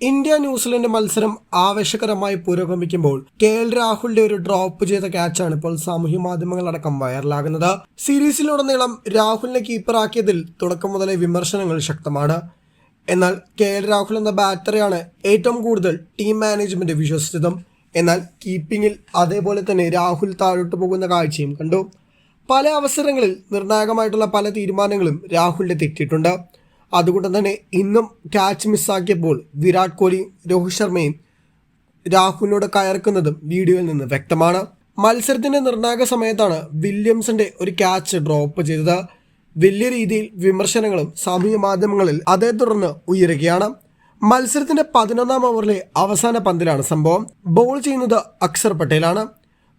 India New Zealand മത്സരം ആവേശകരമായി പുരോഗമിക്കുമ്പോൾ K L രാഹുലിന്റെ ഒരു ഡ്രോപ്പ് ചെയ്ത ക്യാച്ചാണ് ഇപ്പോൾ സാമൂഹ്യ മാധ്യമങ്ങളടക്കം വൈറലാകുന്നത്. സീരീസിലുടനീളം രാഹുലിനെ കീപ്പറാക്കിയതിൽ തുടക്കം മുതലേ വിമർശനങ്ങൾ ശക്തമാണ്. എന്നാൽ കെ എൽ രാഹുൽ എന്ന ബാറ്ററിയാണ് ഏറ്റവും കൂടുതൽ ടീം മാനേജ്മെന്റ് വിശ്വസിച്ചതും. എന്നാൽ കീപ്പിങ്ങിൽ അതേപോലെ തന്നെ രാഹുൽ താഴോട്ട് പോകുന്ന കാഴ്ചയും കണ്ടു. പല അവസരങ്ങളിൽ നിർണായകമായിട്ടുള്ള പല തീരുമാനങ്ങളും രാഹുലിന്റെ തെറ്റിയിട്ടുണ്ട്. അതുകൊണ്ട് തന്നെ ഇന്നും ക്യാച്ച് മിസ്സാക്കിയപ്പോൾ വിരാട് കോഹ്ലിയും രോഹിത് ശർമ്മയും രാഹുലിനോട് കയർക്കുന്നതും വീഡിയോയിൽ നിന്ന് വ്യക്തമാണ്. മത്സരത്തിന്റെ നിർണായക സമയത്താണ് വില്യംസിന്റെ ഒരു ക്യാച്ച് ഡ്രോപ്പ് ചെയ്തത്. വലിയ രീതിയിൽ വിമർശനങ്ങളും സാമൂഹ്യ മാധ്യമങ്ങളിൽ അതേ തുടർന്ന് ഉയരുകയാണ്. മത്സരത്തിന്റെ പതിനൊന്നാം ഓവറിലെ അവസാന പന്തിലാണ് സംഭവം. ബോൾ ചെയ്യുന്നത് അക്ഷർ പട്ടേലാണ്.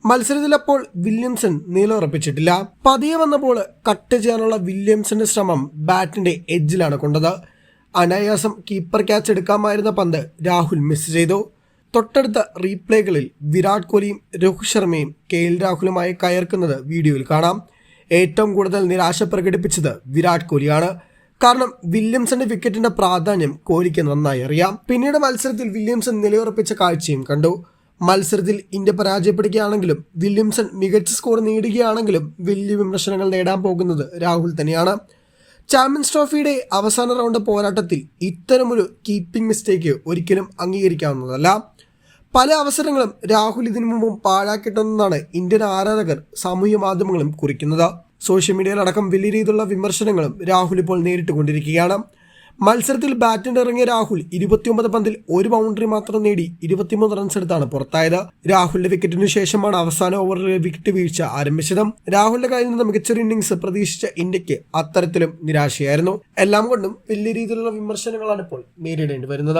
മത്സരത്തിൽ വില്യംസൺ നീലമുറപ്പിച്ചിട്ടില്ല പതിയെ വന്നപ്പോൾ കട്ട് ചെയ്യാനുള്ള വില്യംസന്റെ ശ്രമം ബാറ്റിന്റെ എഡ്ജിലാണ് കൊണ്ടത്. അനായാസം കീപ്പർ ക്യാച്ച് എടുക്കാമായിരുന്ന പന്ത് രാഹുൽ മിസ് ചെയ്തു. തൊട്ടടുത്ത റീപ്ലേകളിൽ വിരാട് കോഹ്ലിയും രോഹിത് ശർമ്മയും കെ എൽ രാഹുലുമായി കയർക്കുന്നത് വീഡിയോയിൽ കാണാം. ഏറ്റവും കൂടുതൽ നിരാശ പ്രകടിപ്പിച്ചത് വിരാട് കോഹ്ലിയാണ്. കാരണം വില്യംസന്റെ വിക്കറ്റിന്റെ പ്രാധാന്യം കോഹ്ലിക്ക് നന്നായി അറിയാം. പിന്നീട് മത്സരത്തിൽ വില്യംസൺ നിലയുറപ്പിച്ച കാഴ്ചയും കണ്ടു. മത്സരത്തിൽ ഇന്ത്യ പരാജയപ്പെടുകയാണെങ്കിലും വില്യംസൺ മികച്ച സ്കോർ നേടുകയാണെങ്കിലും വലിയ വിമർശനങ്ങൾ നേടാൻ പോകുന്നത് രാഹുൽ തന്നെയാണ്. ചാമ്പ്യൻസ് ട്രോഫിയുടെ അവസാന റൗണ്ട് പോരാട്ടത്തിൽ ഇത്തരമൊരു കീപ്പിംഗ് മിസ്റ്റേക്ക് ഒരിക്കലും അംഗീകരിക്കാവുന്നതല്ല. പല അവസരങ്ങളും രാഹുൽ ഇതിനു മുമ്പും പാഴാക്കിട്ടെന്നാണ് ഇന്ത്യൻ ആരാധകർ സാമൂഹ്യ മാധ്യമങ്ങളും കുറിക്കുന്നത്. സോഷ്യൽ മീഡിയയിലടക്കം വലിയ രീതിയിലുള്ള വിമർശനങ്ങളും രാഹുൽ ഇപ്പോൾ നേരിട്ടുകൊണ്ടിരിക്കുകയാണ്. മത്സരത്തിൽ ബാറ്റിന് ഇറങ്ങിയ രാഹുൽ ഇരുപത്തിയൊമ്പത് പന്തിൽ ഒരു ബൗണ്ടറി മാത്രം നേടി ഇരുപത്തിമൂന്ന് റൺസ് എടുത്താണ് പുറത്തായത്. രാഹുലിന്റെ വിക്കറ്റിനു ശേഷമാണ് അവസാന ഓവറിലെ വിക്കറ്റ് വീഴ്ച ആരംഭിച്ചത്. രാഹുലിന്റെ കയ്യിൽ നിന്ന് മികച്ചൊരു ഇന്നിംഗ്സ് പ്രതീക്ഷിച്ച ഇന്ത്യയ്ക്ക് അത്തരത്തിലും നിരാശയായിരുന്നു. എല്ലാം കൊണ്ടും വലിയ രീതിയിലുള്ള വിമർശനങ്ങളാണ് ഇപ്പോൾ നേരിടേണ്ടി വരുന്നത്.